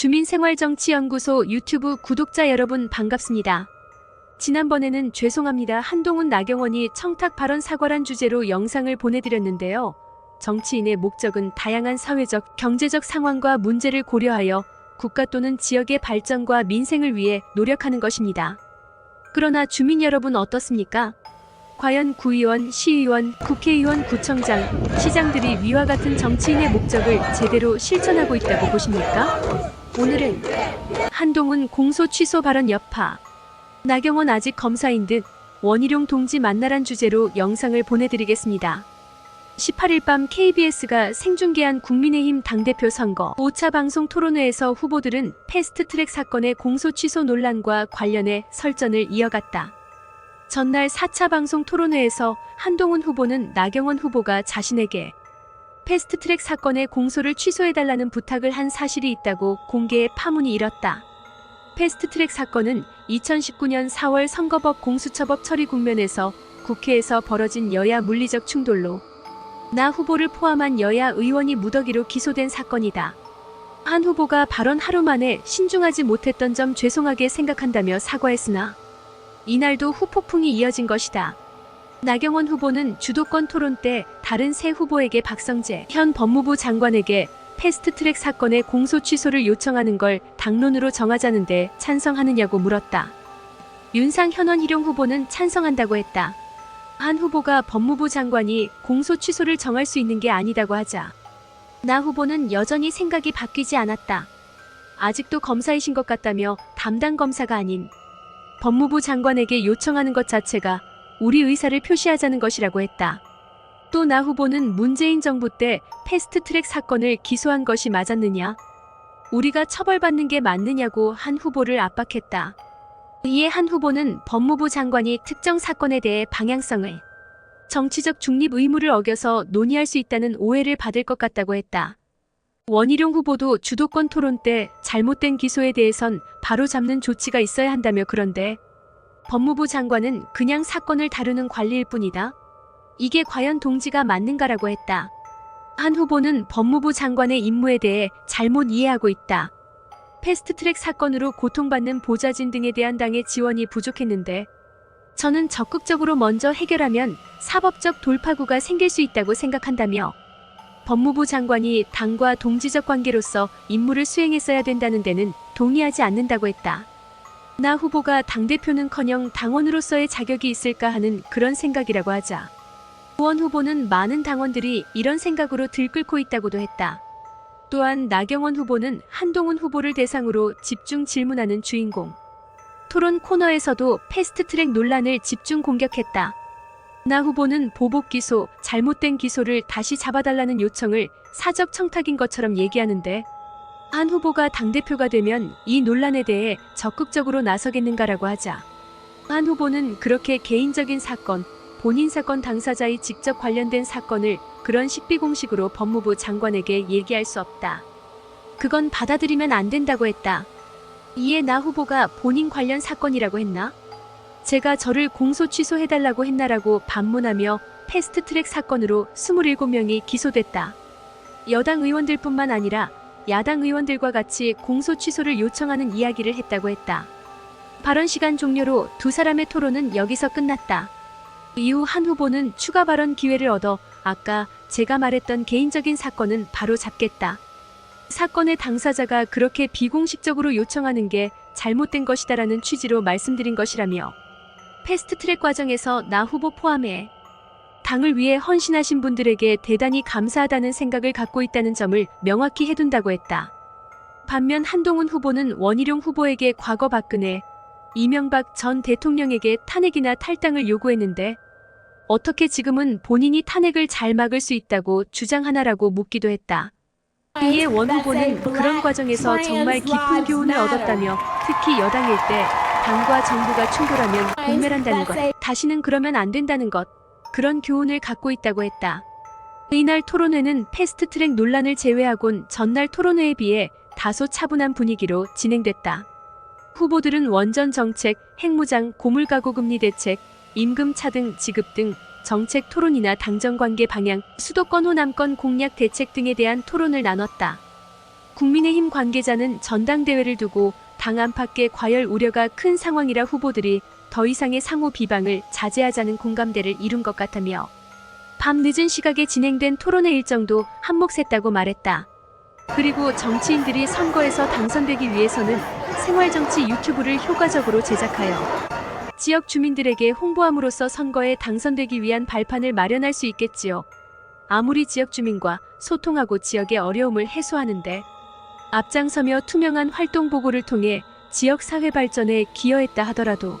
주민생활정치연구소 유튜브 구독자 여러분 반갑습니다. 지난번에는 죄송합니다. 한동훈 나경원이 청탁 발언 사과란 주제로 영상을 보내드렸는데요. 정치인의 목적은 다양한 사회적, 경제적 상황과 문제를 고려하여 국가 또는 지역의 발전과 민생을 위해 노력하는 것입니다. 그러나 주민 여러분 어떻습니까? 과연 구의원, 시의원, 국회의원, 구청장, 시장들이 위와 같은 정치인의 목적을 제대로 실천하고 있다고 보십니까? 오늘은 한동훈 공소 취소 발언 여파, 나경원 아직 검사인 듯 원희룡 동지 만나란 주제로 영상을 보내드리겠습니다. 18일 밤 KBS가 생중계한 국민의힘 당대표 선거 5차 방송 토론회에서 후보들은 패스트트랙 사건의 공소 취소 논란과 관련해 설전을 이어갔다. 전날 4차 방송 토론회에서 한동훈 후보는 나경원 후보가 자신에게 패스트트랙 사건의 공소를 취소해달라는 부탁을 한 사실이 있다고 공개해 파문이 일었다. 패스트트랙 사건은 2019년 4월 선거법 공수처법 처리 국면에서 국회에서 벌어진 여야 물리적 충돌로 나 후보를 포함한 여야 의원이 무더기로 기소된 사건이다. 한 후보가 발언 하루 만에 신중하지 못했던 점 죄송하게 생각한다며 사과했으나 이날도 후폭풍이 이어진 것이다. 나경원 후보는 주도권 토론 때 다른 세 후보에게 박성재 현 법무부 장관에게 패스트트랙 사건의 공소 취소를 요청하는 걸 당론으로 정하자는데 찬성하느냐고 물었다. 윤상 현원 희룡 후보는 찬성한다고 했다. 한 후보가 법무부 장관이 공소 취소를 정할 수 있는 게 아니다고 하자 나 후보는 여전히 생각이 바뀌지 않았다. 아직도 검사이신 것 같다며 담당 검사가 아닌 법무부 장관에게 요청하는 것 자체가 우리 의사를 표시하자는 것이라고 했다. 또 나 후보는 문재인 정부 때 패스트 트랙 사건을 기소한 것이 맞았느냐? 우리가 처벌받는 게 맞느냐고 한 후보를 압박했다. 이에 한 후보는 법무부 장관이 특정 사건에 대해 방향성을 정치적 중립 의무를 어겨서 논의할 수 있다는 오해를 받을 것 같다고 했다. 원희룡 후보도 주도권 토론 때 잘못된 기소에 대해선 바로 잡는 조치가 있어야 한다며 그런데 법무부 장관은 그냥 사건을 다루는 관리일 뿐이다. 이게 과연 동지가 맞는가라고 했다. 한 후보는 법무부 장관의 임무에 대해 잘못 이해하고 있다. 패스트트랙 사건으로 고통받는 보좌진 등에 대한 당의 지원이 부족했는데 저는 적극적으로 먼저 해결하면 사법적 돌파구가 생길 수 있다고 생각한다며 법무부 장관이 당과 동지적 관계로서 임무를 수행했어야 된다는 데는 동의하지 않는다고 했다. 나 후보가 당대표는커녕 당원으로서의 자격이 있을까 하는 그런 생각이라고 하자. 의원 후보는 많은 당원들이 이런 생각으로 들끓고 있다고도 했다. 또한 나경원 후보는 한동훈 후보를 대상으로 집중 질문하는 주인공. 토론 코너에서도 패스트트랙 논란을 집중 공격했다. 나 후보는 보복 기소, 잘못된 기소를 다시 잡아달라는 요청을 사적 청탁인 것처럼 얘기하는데 한 후보가 당대표가 되면 이 논란에 대해 적극적으로 나서겠는가라고 하자 한 후보는 그렇게 개인적인 사건, 본인 사건 당사자의 직접 관련된 사건을 그런 식비 공식으로 법무부 장관에게 얘기할 수 없다. 그건 받아들이면 안 된다고 했다. 이에 나 후보가 본인 관련 사건이라고 했나? 제가 저를 공소 취소해달라고 했나라고 반문하며 패스트트랙 사건으로 27명이 기소됐다. 여당 의원들뿐만 아니라 야당 의원들과 같이 공소 취소를 요청하는 이야기를 했다고 했다. 발언 시간 종료로 두 사람의 토론은 여기서 끝났다. 이후 한 후보는 추가 발언 기회를 얻어 아까 제가 말했던 개인적인 사건은 바로 잡겠다. 사건의 당사자가 그렇게 비공식적으로 요청하는 게 잘못된 것이다라는 취지로 말씀드린 것이라며 패스트 트랙 과정에서 나 후보 포함해 당을 위해 헌신하신 분들에게 대단히 감사하다는 생각을 갖고 있다는 점을 명확히 해둔다고 했다. 반면 한동훈 후보는 원희룡 후보에게 과거 박근혜, 이명박 전 대통령에게 탄핵이나 탈당을 요구했는데 어떻게 지금은 본인이 탄핵을 잘 막을 수 있다고 주장하나라고 묻기도 했다. 이에 원 후보는 그런 과정에서 정말 깊은 교훈을 얻었다며 특히 여당일 때 당과 정부가 충돌하면 공멸한다는 것, 다시는 그러면 안 된다는 것, 그런 교훈을 갖고 있다고 했다. 이날 토론회는 패스트트랙 논란을 제외하곤 전날 토론회에 비해 다소 차분한 분위기로 진행됐다. 후보들은 원전 정책, 핵무장, 고물가구 금리 대책, 임금 차 등 지급 등 정책 토론이나 당정 관계 방향, 수도권 호남권 공약 대책 등에 대한 토론을 나눴다. 국민의힘 관계자는 전당대회를 두고 당 안팎의 과열 우려가 큰 상황이라 후보들이 더 이상의 상호 비방을 자제하자는 공감대를 이룬 것 같다며 밤 늦은 시각에 진행된 토론회 일정도 한몫했다고 말했다. 그리고 정치인들이 선거에서 당선되기 위해서는 생활정치 유튜브를 효과적으로 제작하여 지역 주민들에게 홍보함으로써 선거에 당선되기 위한 발판을 마련할 수 있겠지요. 아무리 지역 주민과 소통하고 지역의 어려움을 해소하는데 앞장서며 투명한 활동 보고를 통해 지역 사회 발전에 기여했다 하더라도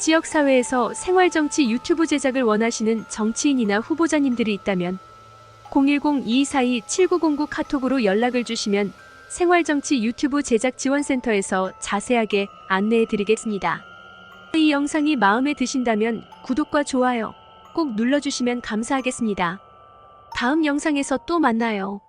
지역사회에서 생활정치 유튜브 제작을 원하시는 정치인이나 후보자님들이 있다면 010-2242-7909 카톡으로 연락을 주시면 생활정치 유튜브 제작 지원센터에서 자세하게 안내해 드리겠습니다. 이 영상이 마음에 드신다면 구독과 좋아요 꼭 눌러주시면 감사하겠습니다. 다음 영상에서 또 만나요.